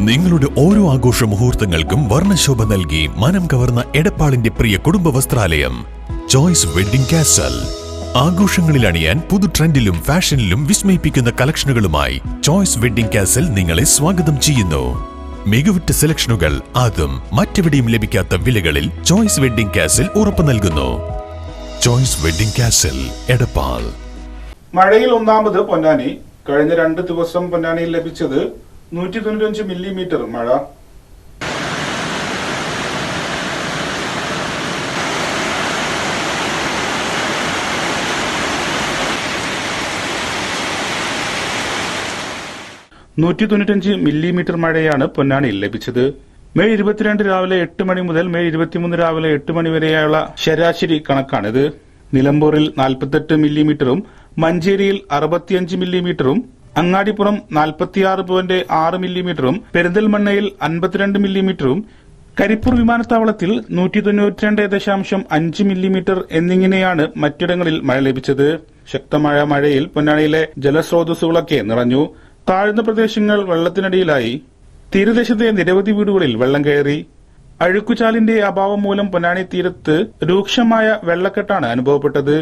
നിങ്ങളുടെ ഓരോ ആഘോഷ മുഹൂർത്തങ്ങൾക്കും വർണശോഭ നൽകി മനം കവർന്ന എടപ്പാളിന്റെ പ്രിയ കുടുംബ വസ്ത്രാലയം. ചോയ്സ് വെഡിംഗ് കാസൽ ആഘോഷങ്ങളിൽ അണിയാൻ പുതു ട്രെൻഡിലും ഫാഷനിലും വിസ്മയിപ്പിക്കുന്ന കളക്ഷനുകളുമായി ചോയ്സ് വെഡിംഗ് കാസൽ നിങ്ങളെ സ്വാഗതം ചെയ്യുന്നു. മികവുറ്റ സെലക്ഷനുകൾ അതും മറ്റെവിടെയും ലഭിക്കാത്ത വിലകളിൽ ചോയ്സ് വെഡിംഗ് കാസൽ ഉറപ്പു നൽകുന്നു. Choice Wedding Castle Edappal. മഴയിൽ ഒന്നാമത് പൊന്നാനി. കഴിഞ്ഞ രണ്ട് ദിവസം പൊന്നാനിയിൽ ലഭിച്ചത് നൂറ്റി തൊണ്ണൂറ്റഞ്ച് മില്ലിമീറ്റർ മഴ. നൂറ്റി തൊണ്ണൂറ്റഞ്ച് മില്ലിമീറ്റർ മഴയാണ് പൊന്നാനിയിൽ ലഭിച്ചത്. മെയ് ഇരുപത്തിരണ്ട് രാവിലെ എട്ട് മണി മുതൽ മെയ് ഇരുപത്തിമൂന്ന് രാവിലെ എട്ട് മണി വരെയുള്ള ശരാശരി കണക്കാണിത്. നിലമ്പൂരിൽ നാൽപ്പത്തെട്ട് മില്ലിമീറ്ററും മഞ്ചേരിയിൽ അറുപത്തിയഞ്ച് മില്ലിമീറ്ററും അങ്ങാടിപ്പുറം നാൽപ്പത്തിയാറ് പോയിന്റ് ആറ് മില്ലിമീറ്ററും പെരിന്തൽമണ്ണയിൽ അൻപത്തിരണ്ട് മില്ലിമീറ്ററും കരിപ്പൂർ വിമാനത്താവളത്തിൽ നൂറ്റി തൊണ്ണൂറ്റിരണ്ട് ദശാംശം അഞ്ച് മില്ലിമീറ്റർ എന്നിങ്ങനെയാണ് മറ്റിടങ്ങളിൽ മഴ ലഭിച്ചത്. ശക്തമായ മഴയിൽ പൊന്നാനിയിലെ ജലസ്രോതസ്സുകളൊക്കെ നിറഞ്ഞു. താഴ്ന്ന പ്രദേശങ്ങൾ വെള്ളത്തിനടിയിലായി. തീരദേശത്തെ നിരവധി വീടുകളിൽ വെള്ളം കയറി. അഴുക്കുചാലിന്റെ അഭാവം മൂലം പൊന്നാനി തീരത്ത് രൂക്ഷമായ വെള്ളക്കെട്ടാണ് അനുഭവപ്പെട്ടത്.